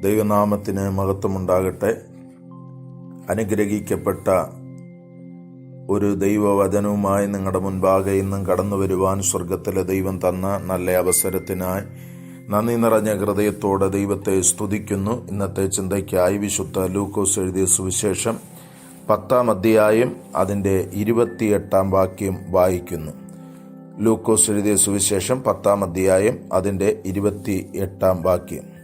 ദൈവനാമത്തിന് മഹത്വമുണ്ടാകട്ടെ. അനുഗ്രഹിക്കപ്പെട്ട ഒരു ദൈവവചനവുമായി നിങ്ങളുടെ മുൻപാകെ ഇന്നും കടന്നു വരുവാൻ സ്വർഗത്തിലെ ദൈവം തന്ന നല്ല അവസരത്തിനായി നന്ദി നിറഞ്ഞ ഹൃദയത്തോടെ ദൈവത്തെ സ്തുതിക്കുന്നു. ഇന്നത്തെ ചിന്തയ്ക്കായി വിശുദ്ധ ലൂക്കോസ് എഴുതിയ സുവിശേഷം പത്താം അധ്യായം അതിന്റെ ഇരുപത്തിയെട്ടാം വാക്യം വായിക്കുന്നു. ലൂക്കോസ് എഴുതിയ സുവിശേഷം പത്താം അധ്യായം അതിന്റെ ഇരുപത്തി എട്ടാം വാക്യം.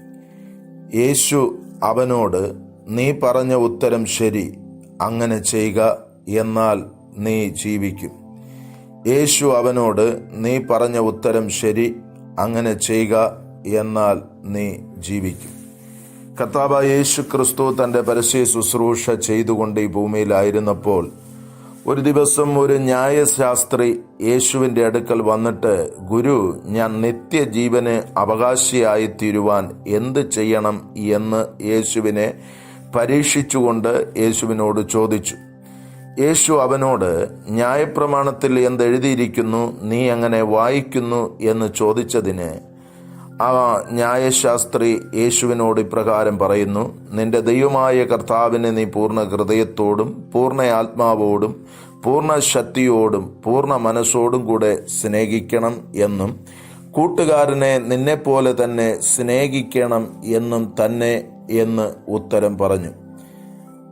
യേശു അവനോട് നീ പറഞ്ഞ ഉത്തരം ശരി അങ്ങനെ ചെയ്യുക എന്നാൽ നീ ജീവിക്കും. യേശു അവനോട് നീ പറഞ്ഞ ഉത്തരം ശരി അങ്ങനെ ചെയ്യുക എന്നാൽ നീ ജീവിക്കും. കർത്താവ് യേശു ക്രിസ്തു തന്റെ പരസ്യ ശുശ്രൂഷ ചെയ്തുകൊണ്ട് ഈ ഭൂമിയിലായിരുന്നപ്പോൾ ഒരു ദിവസം ഒരു ന്യായശാസ്ത്രി യേശുവിന്റെ അടുക്കൽ വന്നിട്ട് ഗുരു ഞാൻ നിത്യജീവന് അവകാശിയായി തീരുവാൻ എന്ത് ചെയ്യണം? എന്ന് യേശുവിനെ പരീക്ഷിച്ചുകൊണ്ട് യേശുവിനോട് ചോദിച്ചു. യേശു അവനോട് ന്യായപ്രമാണത്തിൽ എന്തെഴുതിയിരിക്കുന്നു? നീ അങ്ങനെ വായിക്കുന്നു? എന്ന് ചോദിച്ചതിന് ആ ന്യായശാസ്ത്രി യേശുവിനോട് ഇപ്രകാരം പറയുന്നു നിന്റെ ദൈവമായ കർത്താവിനെ നീ പൂർണ ഹൃദയത്തോടും പൂർണ ആത്മാവോടും പൂർണ ശക്തിയോടും പൂർണ മനസ്സോടും കൂടെ സ്നേഹിക്കണം എന്നും കൂട്ടുകാരനെ നിന്നെപ്പോലെ തന്നെ സ്നേഹിക്കണം എന്നും തന്നെ എന്ന് ഉത്തരം പറഞ്ഞു.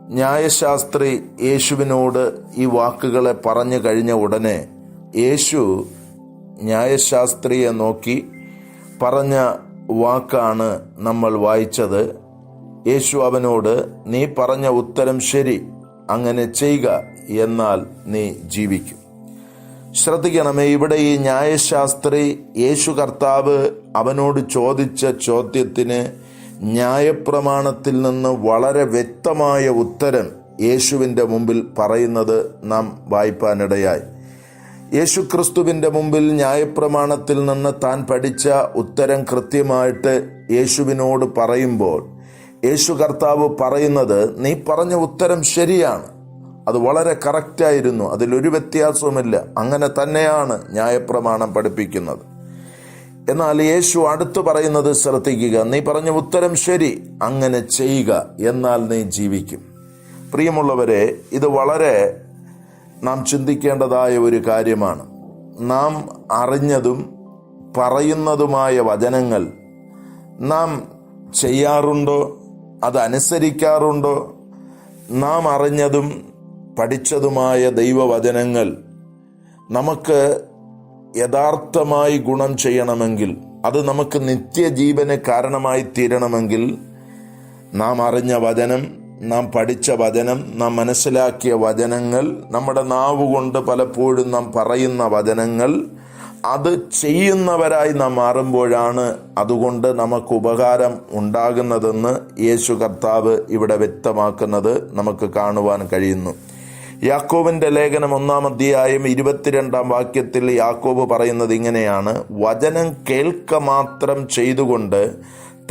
ന്യായശാസ്ത്രി യേശുവിനോട് ഈ വാക്കുകളെ പറഞ്ഞു കഴിഞ്ഞ ഉടനെ യേശു ന്യായശാസ്ത്രിയെ നോക്കി പറഞ്ഞ വാക്കാണ് നമ്മൾ വായിച്ചത്. യേശു അവനോട് നീ പറഞ്ഞ ഉത്തരം ശരി അങ്ങനെ ചെയ്യുക എന്നാൽ നീ ജീവിക്കും. ശ്രദ്ധിക്കണമേ ഇവിടെ ഈ ന്യായശാസ്ത്രി യേശു കർത്താവ് അവനോട് ചോദിച്ച ചോദ്യത്തിന് ന്യായപ്രമാണത്തിൽ നിന്ന് വളരെ വ്യക്തമായ ഉത്തരം യേശുവിന്റെ മുമ്പിൽ പറയുന്നത് നാം വായിപ്പാനിടയായി. യേശു ക്രിസ്തുവിന്റെ മുമ്പിൽ ന്യായപ്രമാണത്തിൽ നിന്ന് താൻ പഠിച്ച ഉത്തരം കൃത്യമായിട്ട് യേശുവിനോട് പറയുമ്പോൾ യേശു കർത്താവ് പറയുന്നത് നീ പറഞ്ഞ ഉത്തരം ശരിയാണ്. അത് വളരെ കറക്റ്റായിരുന്നു അതിലൊരു വ്യത്യാസവുമില്ല. അങ്ങനെ തന്നെയാണ് ന്യായപ്രമാണം പഠിപ്പിക്കുന്നത്. എന്നാൽ യേശു അടുത്ത് പറയുന്നത് ശ്രദ്ധിക്കുക. നീ പറഞ്ഞ ഉത്തരം ശരി. അങ്ങനെ ചെയ്യുക. എന്നാൽ നീ ജീവിക്കും. പ്രിയമുള്ളവരെ ഇത് വളരെ നാം ചിന്തിക്കേണ്ടതായ ഒരു കാര്യമാണ്. നാം അറിഞ്ഞതും പറയുന്നതുമായ വചനങ്ങൾ നാം ചെയ്യാറുണ്ടോ? അതനുസരിക്കാറുണ്ടോ നാം അറിഞ്ഞതും പഠിച്ചതുമായ ദൈവവചനങ്ങൾ നമുക്ക് യഥാർത്ഥമായി ഗുണം ചെയ്യണമെങ്കിൽ അത് നമുക്ക് നിത്യജീവന് കാരണമായി തീരണമെങ്കിൽ നാം അറിഞ്ഞ വചനം നാം പഠിച്ച വചനം നാം മനസ്സിലാക്കിയ വചനങ്ങൾ നമ്മുടെ നാവ് കൊണ്ട് പലപ്പോഴും നാം പറയുന്ന വചനങ്ങൾ അത് ചെയ്യുന്നവരായി നാം മാറുമ്പോഴാണ് അതുകൊണ്ട് നമുക്ക് ഉപകാരം ഉണ്ടാകുന്നതെന്ന് യേശു കർത്താവ് ഇവിടെ വ്യക്തമാക്കുന്നത് നമുക്ക് കാണുവാൻ കഴിയുന്നു. യാക്കോബിന്റെ ലേഖനം ഒന്നാം അധ്യായം ഇരുപത്തിരണ്ടാം വാക്യത്തിൽ യാക്കോബ് പറയുന്നത് ഇങ്ങനെയാണ് വചനം കേൾക്ക മാത്രം ചെയ്തുകൊണ്ട്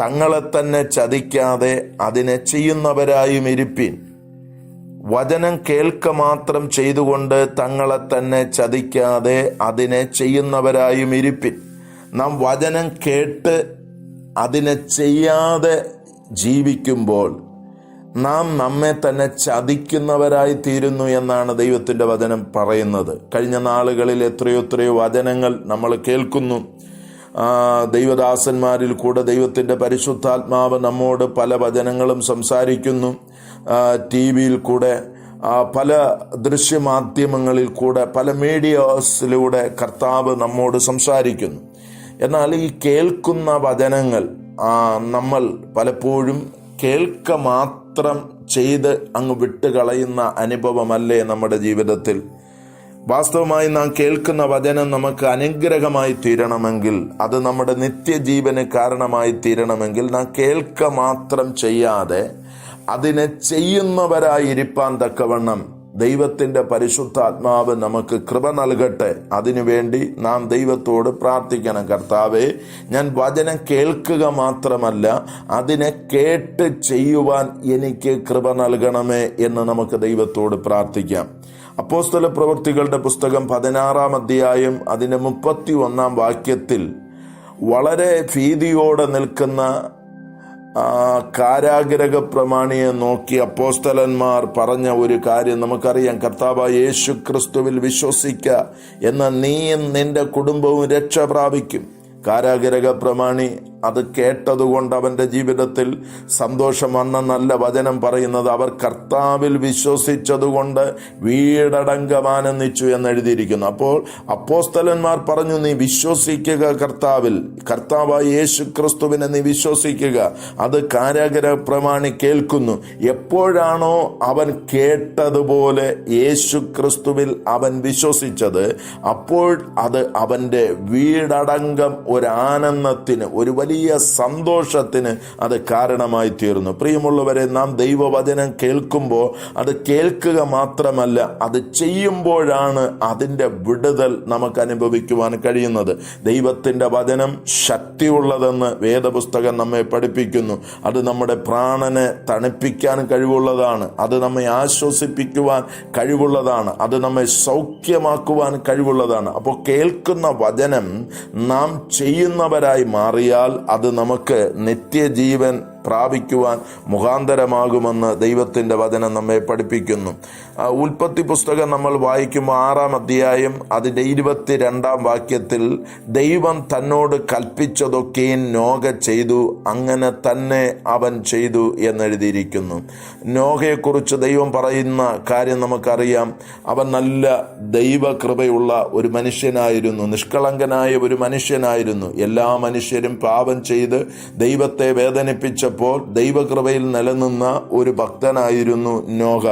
തങ്ങളെ തന്നെ ചതിക്കാതെ അതിനെ ചെയ്യുന്നവരായും ഇരിപ്പിൻ. വചനം കേൾക്ക മാത്രം ചെയ്തുകൊണ്ട് തങ്ങളെ തന്നെ ചതിക്കാതെ അതിനെ ചെയ്യുന്നവരായും ഇരിപ്പിൻ. നാം വചനം കേട്ട് അതിനെ ചെയ്യാതെ ജീവിക്കുമ്പോൾ നാം നമ്മെ തന്നെ ചതിക്കുന്നവരായി തീരുന്നു എന്നാണ് ദൈവത്തിന്റെ വചനം പറയുന്നത്. കഴിഞ്ഞ നാളുകളിൽ എത്രയോ എത്രയോ വചനങ്ങൾ നമ്മൾ കേൾക്കുന്നു. ദൈവദാസന്മാരിൽ കൂടെ ദൈവത്തിന്റെ പരിശുദ്ധാത്മാവ് നമ്മോട് പല വചനങ്ങളും സംസാരിക്കുന്നു. ടി വിയിൽ കൂടെ പല ദൃശ്യമാധ്യമങ്ങളിൽ കൂടെ പല മീഡിയാസിലൂടെ കർത്താവ് നമ്മോട് സംസാരിക്കുന്നു. എന്നാൽ ഈ കേൾക്കുന്ന വചനങ്ങൾ നമ്മൾ പലപ്പോഴും കേൾക്ക മാത്രം ചെയ്ത് അങ്ങ് വിട്ടുകളയുന്ന അനുഭവമല്ലേ നമ്മുടെ ജീവിതത്തിൽ? വാസ്തവമായി നാം കേൾക്കുന്ന വചനം നമുക്ക് അനുഗ്രഹമായി തീരണമെങ്കിൽ അത് നമ്മുടെ നിത്യജീവന് കാരണമായി തീരണമെങ്കിൽ നാം കേൾക്ക മാത്രം ചെയ്യാതെ അതിനെ ചെയ്യുന്നവരായി ഇരിപ്പാൻ തക്കവണ്ണം ദൈവത്തിന്റെ പരിശുദ്ധാത്മാവ് നമുക്ക് കൃപ നൽകട്ടെ. അതിനുവേണ്ടി നാം ദൈവത്തോട് പ്രാർത്ഥിക്കണം. കർത്താവെ ഞാൻ വചനം കേൾക്കുക മാത്രമല്ല അതിനെ കേട്ട് ചെയ്യുവാൻ എനിക്ക് കൃപ നൽകണമേ എന്ന് നമുക്ക് ദൈവത്തോട് പ്രാർത്ഥിക്കാം. അപ്പോസ്തല പ്രവൃത്തികളുടെ പുസ്തകം പതിനാറാം അധ്യായം അതിന്റെ മുപ്പത്തി ഒന്നാം വാക്യത്തിൽ വളരെ ഭീതിയോടെ നിൽക്കുന്ന കാരാഗ്രഹ പ്രമാണിയെ നോക്കി അപ്പോസ്തലന്മാർ പറഞ്ഞ ഒരു കാര്യം നമുക്കറിയാം. കർത്താവ് യേശു ക്രിസ്തുവിൽ വിശ്വസിക്ക. എന്ന നീയും നിന്റെ കുടുംബവും രക്ഷ പ്രാപിക്കും. കാരാഗ്രഹ പ്രമാണി അത് കേട്ടതുകൊണ്ട് അവന്റെ ജീവിതത്തിൽ സന്തോഷം വന്ന നല്ല വചനം പറയുന്നത് അവർ കർത്താവിൽ വിശ്വസിച്ചതുകൊണ്ട് വീടടങ്കമാനന്ദിച്ചു എന്ന് എഴുതിയിരിക്കുന്നു. അപ്പോൾ അപ്പോസ്തലന്മാർ പറഞ്ഞു നീ വിശ്വസിക്കുക കർത്താവിൽ. കർത്താവായ യേശു ക്രിസ്തുവിനെ നീ വിശ്വസിക്കുക. അത് കാരാഗ്രഹ പ്രമാണി കേൾക്കുന്നു. എപ്പോഴാണോ അവൻ കേട്ടതുപോലെ യേശു ക്രിസ്തുവിൽ അവൻ വിശ്വസിച്ചത് അപ്പോൾ അത് അവന്റെ വീടടങ്കം ഒരു ആനന്ദത്തിന് ഒരു വലിയ സന്തോഷത്തിന് അത് കാരണമായി തീർന്നു. പ്രിയമുള്ളവരെ നാം ദൈവവചനം കേൾക്കുമ്പോൾ അത് കേൾക്കുക മാത്രമല്ല അത് ചെയ്യുമ്പോഴാണ് അതിന്റെ വിടുതൽ നമുക്ക് അനുഭവിക്കുവാൻ കഴിയുന്നത്. ദൈവത്തിന്റെ വചനം ശക്തിയുള്ളതെന്ന് വേദപുസ്തകം നമ്മെ പഠിപ്പിക്കുന്നു. അത് നമ്മുടെ പ്രാണനെ തണുപ്പിക്കാൻ കഴിവുള്ളതാണ്. അത് നമ്മെ ആശ്വസിപ്പിക്കുവാൻ കഴിവുള്ളതാണ്. അത് നമ്മെ സൗഖ്യമാക്കുവാൻ കഴിവുള്ളതാണ്. അപ്പോൾ കേൾക്കുന്ന വചനം നാം ചെയ്യുന്നവരായി മാറിയാൽ അത് നമുക്ക് നിത്യജീവൻ പ്രാപിക്കുവാൻ മുഖാന്തരമാകുമെന്ന് ദൈവത്തിന്റെ വചനം നമ്മെ പഠിപ്പിക്കുന്നു. ഉൽപ്പത്തി പുസ്തകം നമ്മൾ വായിക്കുമ്പോൾ ആറാം അധ്യായം അതിന്റെ ഇരുപത്തി രണ്ടാം വാക്യത്തിൽ ദൈവം തന്നോട് കൽപ്പിച്ചതൊക്കെയും നോഗ ചെയ്തു അങ്ങനെ തന്നെ അവൻ ചെയ്തു എന്നെഴുതിയിരിക്കുന്നു. നോഗയെക്കുറിച്ച് ദൈവം പറയുന്ന കാര്യം നമുക്കറിയാം. അവൻ നല്ല ദൈവകൃപയുള്ള ഒരു മനുഷ്യനായിരുന്നു നിഷ്കളങ്കനായ ഒരു മനുഷ്യനായിരുന്നു. എല്ലാ മനുഷ്യരും പാപം ചെയ്ത് ദൈവത്തെ വേദനിപ്പിച്ചപ്പോൾ ദൈവകൃപയിൽ നിലനിന്ന ഒരു ഭക്തനായിരുന്നു നോഹ.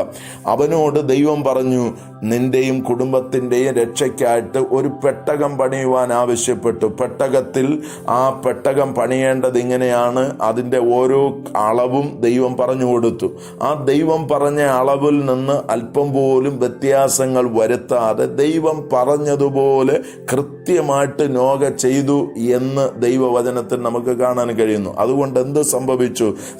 അവനോട് ദൈവം പറഞ്ഞു നിന്റെയും കുടുംബത്തിന്റെയും രക്ഷയ്ക്കായിട്ട് ഒരു പെട്ടകം പണിയുവാൻ ആവശ്യപ്പെട്ടു. പെട്ടകത്തിൽ ആ പെട്ടകം പണിയേണ്ടത് ഇങ്ങനെയാണ്. അതിന്റെ ഓരോ അളവും ദൈവം പറഞ്ഞു കൊടുത്തു. ആ ദൈവം പറഞ്ഞ അളവിൽ നിന്ന് അല്പം പോലും വ്യത്യാസങ്ങൾ വരുത്താതെ ദൈവം പറഞ്ഞതുപോലെ കൃത്യമായിട്ട് നോക ചെയ്തു എന്ന് ദൈവവചനത്തിൽ നമുക്ക് കാണാൻ കഴിയുന്നു. അതുകൊണ്ട് എന്ത് സംഭവിച്ചു?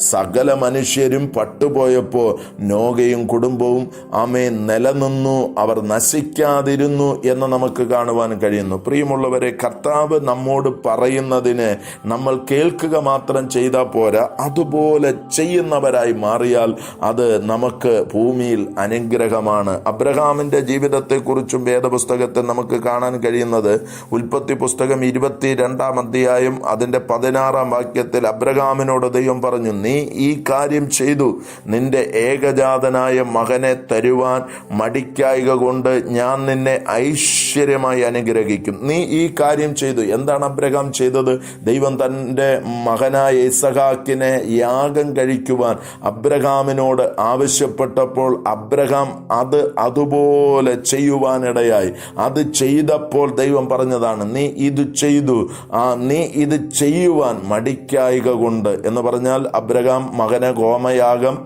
സകല മനുഷ്യരും പട്ടുപോയപ്പോൾ നോകയും കുടുംബവും ആമേ നിലനിന്നു അവർ നശിക്കാതിരുന്നു എന്ന് നമുക്ക് കാണുവാൻ കഴിയുന്നു. പ്രിയമുള്ളവരെ കർത്താവ് നമ്മോട് പറയുന്നതിന് നമ്മൾ കേൾക്കുക മാത്രം ചെയ്താൽ പോരാ. അതുപോലെ ചെയ്യുന്നവരായി മാറിയാൽ അത് നമുക്ക് ഭൂമിയിൽ അനുഗ്രഹമാണ്. അബ്രഹാമിന്റെ ജീവിതത്തെക്കുറിച്ചും വേദപുസ്തകത്തിൽ നമുക്ക് കാണാൻ കഴിയുന്നത് ഉൽപ്പത്തി പുസ്തകം ഇരുപത്തി രണ്ടാം അധ്യായം അതിന്റെ പതിനാറാം വാക്യത്തിൽ അബ്രഹാമിനോട് ദൈവം പറഞ്ഞു നീ ഈ കാര്യം ചെയ്തു. നിന്റെ ഏകജാതനായ മകനെ തരുവാൻ മടിക്കായിക കൊണ്ട് ഞാൻ നിന്നെ ഐശ്വര്യമായി അനുഗ്രഹിക്കും. നീ ഈ കാര്യം ചെയ്തു. എന്താണ് അബ്രഹാം ചെയ്തത്? ദൈവം തന്റെ മകനായ ഇസഹാക്കിനെ യാഗം കഴിക്കുവാൻ അബ്രഹാമിനോട് ആവശ്യപ്പെട്ടപ്പോൾ അബ്രഹാം അത് അതുപോലെ ചെയ്യുവാനിടയായി. അത് ചെയ്തപ്പോൾ ദൈവം പറഞ്ഞതാണ് നീ ഇത് ചെയ്തു. ആ നീ ഇത് ചെയ്യുവാൻ മടിക്കായിക കൊണ്ട് എന്ന് പറഞ്ഞാൽ അബ്രഹാം മകന് ഗോമയാഗം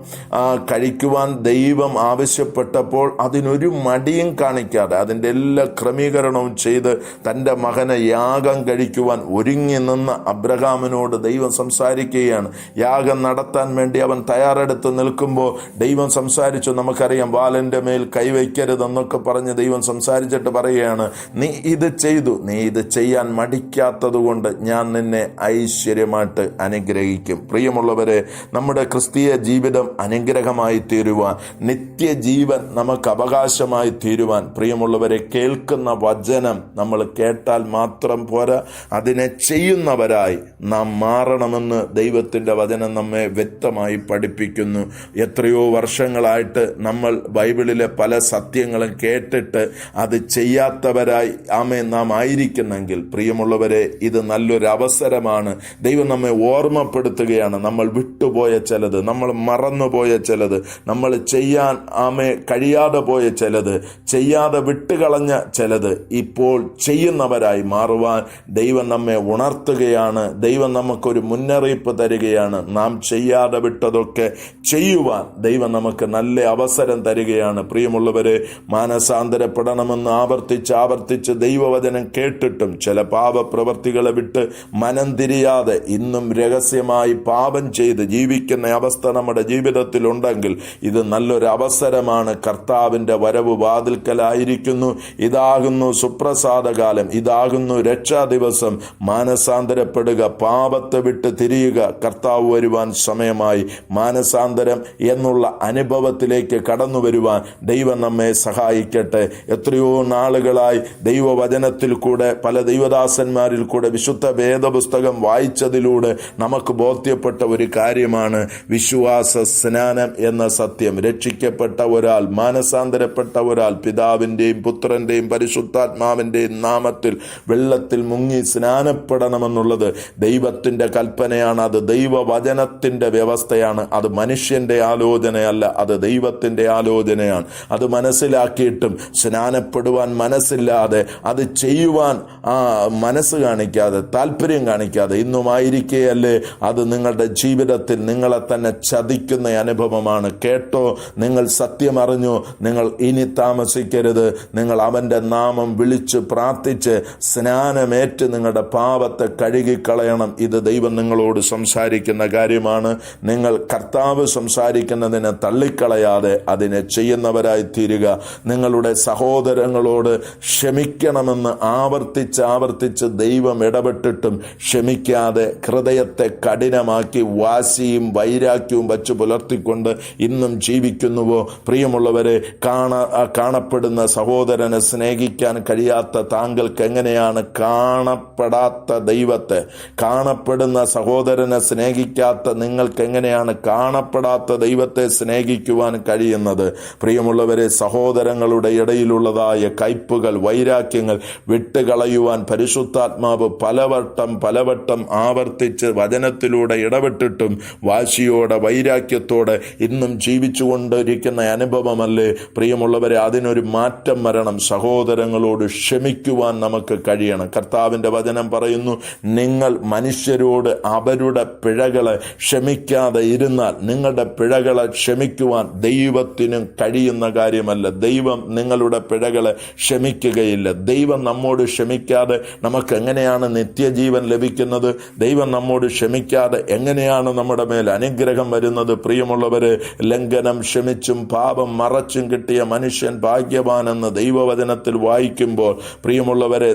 കഴിക്കുവാൻ ദൈവം ആവശ്യപ്പെട്ടപ്പോൾ അതിനൊരു മടിയും കാണിക്കാതെ അതിന്റെ എല്ലാ ക്രമീകരണവും ചെയ്ത് തന്റെ മകനെ യാഗം കഴിക്കുവാൻ ഒരുങ്ങി നിന്ന അബ്രഹാമിനോട് ദൈവം സംസാരിക്കുകയാണ്. യാഗം നടത്താൻ വേണ്ടി അവൻ തയ്യാറെടുത്ത് നിൽക്കുമ്പോൾ ദൈവം സംസാരിച്ചു നമുക്കറിയാം വാലന്റെ മേൽ കൈവയ്ക്കരുതെന്നൊക്കെ പറഞ്ഞ് ദൈവം സംസാരിച്ചിട്ട് പറയുകയാണ് നീ ഇത് ചെയ്തു നീ ഇത് ചെയ്യാൻ മടിക്കാത്തതുകൊണ്ട് ഞാൻ നിന്നെ ഐശ്വര്യമായിട്ട് അനുഗ്രഹിക്കും. പ്രിയമുള്ളവരെ നമ്മുടെ ക്രിസ്തീയ ജീവിതം അനുഗ്രഹമായി തീരുവാൻ നിത്യജീവൻ നമുക്ക് അവകാശമായി തീരുവാൻ പ്രിയമുള്ളവരെ കേൾക്കുന്ന വചനം നമ്മൾ കേട്ടാൽ മാത്രം പോരാ അതിനെ ചെയ്യുന്നവരായി നാം മാറണമെന്ന് ദൈവത്തിന്റെ വചനം നമ്മെ വ്യക്തമായി പഠിപ്പിക്കുന്നു. എത്രയോ വർഷങ്ങളായിട്ട് നമ്മൾ ബൈബിളിലെ പല സത്യങ്ങളും കേട്ടിട്ട് അത് ചെയ്യാത്തവരായി ആമേ നാം ആയിരിക്കുന്നെങ്കിൽ പ്രിയമുള്ളവരെ ഇത് നല്ലൊരു അവസരമാണ് ദൈവം നമ്മെ ഓർമ്മപ്പെടുത്തുകയാണ്. നമ്മൾ വിട്ടുപോയ ചിലത് നമ്മൾ മറന്നുപോയ ചിലത് നമ്മൾ ചെയ്യാൻ ആമേ കഴിയാതെ പോയ ചിലത് ചെയ്യാതെ വിട്ടുകളഞ്ഞ ചിലത് ഇപ്പോൾ ചെയ്യുന്നവരായി മാറുവാൻ ദൈവം നമ്മെ ഉണർത്തുകയാണ് ദൈവം നമുക്കൊരു മുന്നറിയിപ്പ് തരികയാണ്. നാം ചെയ്യാതെ വിട്ടതൊക്കെ ചെയ്യുവാൻ ദൈവം നമുക്ക് നല്ല അവസരം തരികയാണ്. പ്രിയമുള്ളവരെ മാനസാന്തരപ്പെടണമെന്ന് ആവർത്തിച്ച് ആവർത്തിച്ച് ദൈവവചനം കേട്ടിട്ടും ചില പാപപ്രവർത്തികളെ വിട്ട് മനം തിരിയാതെ ഇന്നും രഹസ്യമായി പാപ പാപം ചെയ്ത് ജീവിക്കുന്ന അവസ്ഥ നമ്മുടെ ജീവിതത്തിൽ ഉണ്ടെങ്കിൽ ഇത് നല്ലൊരു അവസരമാണ്. കർത്താവിന്റെ വരവ് വാതിൽക്കലായിരിക്കുന്നു. ഇതാകുന്നു സുപ്രസാദകാലം. ഇതാകുന്നു രക്ഷാ ദിവസം മാനസാന്തരപ്പെടുക. പാപത്തെ വിട്ട് തിരിയുക. കർത്താവ് വരുവാൻ സമയമായി. മാനസാന്തരം എന്നുള്ള അനുഭവത്തിലേക്ക് കടന്നു വരുവാൻ ദൈവം നമ്മെ സഹായിക്കട്ടെ. എത്രയോ നാളുകളായി ദൈവവചനത്തിൽ കൂടെ പല ദൈവദാസന്മാരിൽ കൂടെ വിശുദ്ധ വേദപുസ്തകം വായിച്ചതിലൂടെ നമുക്ക് ബോധ്യപ്പെട്ട ഒരു കാര്യമാണ് വിശ്വാസ സ്നാനം എന്ന സത്യം. രക്ഷിക്കപ്പെട്ട ഒരാൾ മാനസാന്തരപ്പെട്ട ഒരാൾ പിതാവിന്റെയും പുത്രന്റെയും പരിശുദ്ധാത്മാവിന്റെയും നാമത്തിൽ വെള്ളത്തിൽ മുങ്ങി സ്നാനപ്പെടണമെന്നുള്ളത് ദൈവത്തിന്റെ കൽപ്പനയാണ്. അത് ദൈവവചനത്തിന്റെ വ്യവസ്ഥയാണ്. അത് മനുഷ്യന്റെ ആലോചനയല്ല അത് ദൈവത്തിന്റെ ആലോചനയാണ്. അത് മനസ്സിലാക്കിയിട്ടും സ്നാനപ്പെടുവാൻ മനസ്സില്ലാതെ അത് ചെയ്യുവാൻ ആ മനസ്സ് കാണിക്കാതെ താല്പര്യം കാണിക്കാതെ ഇന്നുമായിരിക്കുകയല്ലേ അത് നിങ്ങളുടെ ജീവിതത്തിൽ നിങ്ങളെ തന്നെ ചതിക്കുന്ന അനുഭവമാണ്. കേട്ടോ നിങ്ങൾ സത്യം അറിഞ്ഞു. നിങ്ങൾ ഇനി താമസിക്കരുത്. നിങ്ങൾ അവന്റെ നാമം വിളിച്ച് പ്രാർത്ഥിച്ച് സ്നാനമേറ്റ് നിങ്ങളുടെ പാപത്തെ കഴുകിക്കളയണം. ഇത് ദൈവം നിങ്ങളോട് സംസാരിക്കുന്ന കാര്യമാണ്. നിങ്ങൾ കർത്താവ് സംസാരിക്കുന്നതിനെ തള്ളിക്കളയാതെ അതിനെ ചെയ്യുന്നവരായി തീരുക. നിങ്ങളുടെ സഹോദരങ്ങളോട് ക്ഷമിക്കണമെന്ന് ആവർത്തിച്ച് ആവർത്തിച്ച് ദൈവം ഇടപെട്ടിട്ടും ക്ഷമിക്കാതെ ഹൃദയത്തെ കഠിനമാക്കി വാശിയും വൈരാഗ്യവും വച്ചു പുലർത്തിക്കൊണ്ട് ഇന്നും ജീവിക്കുന്നുവോ? പ്രിയമുള്ളവരെ കാണ കാണപ്പെടുന്ന സഹോദരനെ സ്നേഹിക്കാൻ കഴിയാത്ത താങ്കൾക്ക് എങ്ങനെയാണ് കാണപ്പെടാത്ത ദൈവത്തെ? കാണപ്പെടുന്ന സഹോദരനെ സ്നേഹിക്കാത്ത നിങ്ങൾക്ക് എങ്ങനെയാണ് കാണപ്പെടാത്ത ദൈവത്തെ സ്നേഹിക്കുവാൻ കഴിയുന്നത്? പ്രിയമുള്ളവരെ സഹോദരങ്ങളുടെ ഇടയിലുള്ളതായ കയ്പുകൾ വൈരാഗ്യങ്ങൾ വിട്ടുകളയുവാൻ പരിശുദ്ധാത്മാവ് പലവട്ടം പലവട്ടം ആവർത്തിച്ച് വചനത്തിലൂടെ ഇടപെട്ടിട്ടും വാശിയോടെ വൈരാഗ്യത്തോടെ ഇന്നും ജീവിച്ചുകൊണ്ടിരിക്കുന്ന അനുഭവമല്ലേ? പ്രിയമുള്ളവരെ അതിനൊരു മാറ്റം വരണം. സഹോദരങ്ങളോട് ക്ഷമിക്കുവാൻ നമുക്ക് കഴിയണം. കർത്താവിന്റെ വചനം പറയുന്നു നിങ്ങൾ മനുഷ്യരോട് അവരുടെ പിഴകളെ ക്ഷമിക്കാതെ ഇരുന്നാൽ നിങ്ങളുടെ പിഴകളെ ക്ഷമിക്കുവാൻ ദൈവത്തിനും കഴിയുന്ന കാര്യമല്ല. ദൈവം നിങ്ങളുടെ പിഴകളെ ക്ഷമിക്കുകയില്ല. ദൈവം നമ്മോട് ക്ഷമിക്കാതെ നമുക്ക് എങ്ങനെയാണ് നിത്യജീവൻ ലഭിക്കുന്നത്? ദൈവം നമ്മോട് ക്ഷമിക്കാതെ എങ്ങനെയാണ് നമ്മുടെ മേൽ അനുഗ്രഹം വരുന്നത്? പ്രിയമുള്ളവരെ ലംഘനം ക്ഷമിച്ചും പാപം മറച്ചും കിട്ടിയ മനുഷ്യൻ ഭാഗ്യവാനെന്ന് ദൈവവചനത്തിൽ വായിക്കുമ്പോൾ പ്രിയമുള്ളവരെ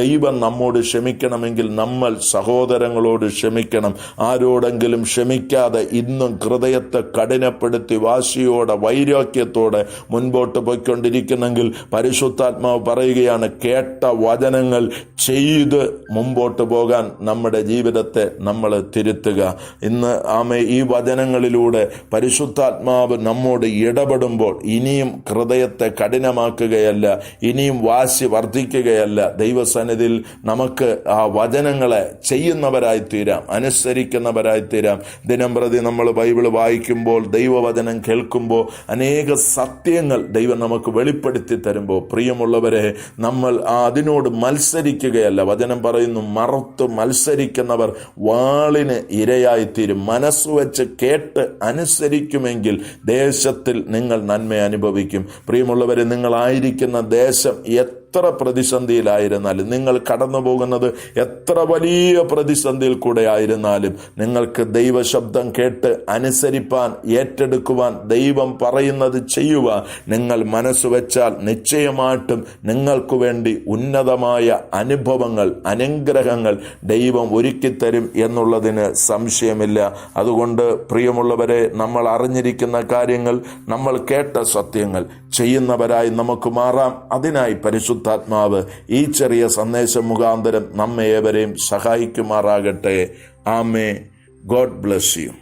ദൈവം നമ്മോട് ക്ഷമിക്കണമെങ്കിൽ നമ്മൾ സഹോദരങ്ങളോട് ക്ഷമിക്കണം. ആരോടെങ്കിലും ക്ഷമിക്കാതെ ഇന്നും ഹൃദയത്തെ കഠിനപ്പെടുത്തി വാശിയോടെ വൈരാഗ്യത്തോടെ മുൻപോട്ട് പോയിക്കൊണ്ടിരിക്കുന്നെങ്കിൽ പരിശുദ്ധാത്മാവ് പറയുകയാണ് കേട്ട വചനങ്ങൾ ചെയ്ത് മുമ്പോട്ട് പോകാൻ നമ്മുടെ ജീവിതത്തെ നമ്മൾ തിരുത്തുക. ഇന്ന് ആമേ ഈ വചനങ്ങളിലൂടെ പരിശുദ്ധാത്മാവ് നമ്മോട് ഇടപെടുമ്പോൾ ഇനിയും ഹൃദയത്തെ കഠിനമാക്കുകയല്ല ഇനിയും വാശി വർദ്ധിക്കുകയല്ല. ദൈവസന്നിധിയിൽ നമുക്ക് ആ വചനങ്ങളെ ചെയ്യുന്നവരായി തീരാം അനുസരിക്കുന്നവരായി തീരാം ദിനം പ്രതി നമ്മൾ ബൈബിൾ വായിക്കുമ്പോൾ ദൈവവചനം കേൾക്കുമ്പോൾ അനേക സത്യങ്ങൾ ദൈവം നമുക്ക് വെളിപ്പെടുത്തി തരുമ്പോൾ പ്രിയമുള്ളവരെ നമ്മൾ അതിനോട് മത്സരിക്കുകയല്ല. വചനം പറയുന്നു മറത്ത് മത്സരിക്കുന്നവർ വാളിന് ഇരയായിത്തീരും മനസ്സ് വെച്ച് കേട്ട് അനുസരിക്കുമെങ്കിൽ ദേശത്തിൽ നിങ്ങൾ നന്മ അനുഭവിക്കും. പ്രിയമുള്ളവരെ നിങ്ങളായിരിക്കുന്ന ദേശം എത്ര എത്ര പ്രതിസന്ധിയിലായിരുന്നാലും നിങ്ങൾ കടന്നു പോകുന്നത് എത്ര വലിയ പ്രതിസന്ധിയിൽ കൂടെ ആയിരുന്നാലും നിങ്ങൾക്ക് ദൈവശബ്ദം കേട്ട് അനുസരിപ്പാൻ ഏറ്റെടുക്കുവാൻ ദൈവം പറയുന്നത് ചെയ്യുവാൻ നിങ്ങൾ മനസ്സ് വെച്ചാൽ നിശ്ചയമായിട്ടും നിങ്ങൾക്ക് വേണ്ടി ഉന്നതമായ അനുഭവങ്ങൾ അനുഗ്രഹങ്ങൾ ദൈവം ഒരുക്കിത്തരും എന്നുള്ളതിന് സംശയമില്ല. അതുകൊണ്ട് പ്രിയമുള്ളവരെ നമ്മൾ അറിഞ്ഞിരിക്കുന്ന കാര്യങ്ങൾ നമ്മൾ കേട്ട സത്യങ്ങൾ ചെയ്യുന്നവരായി നമുക്ക് മാറാം. അതിനായി പരിശുദ്ധാത്മാവ് ഈ ചെറിയ സന്ദേശം മുഖാന്തരം നമ്മെ ഏവരെയും സഹായിക്കുമാറാകട്ടെ. ആമേ ഗോഡ് ബ്ലസ് യു.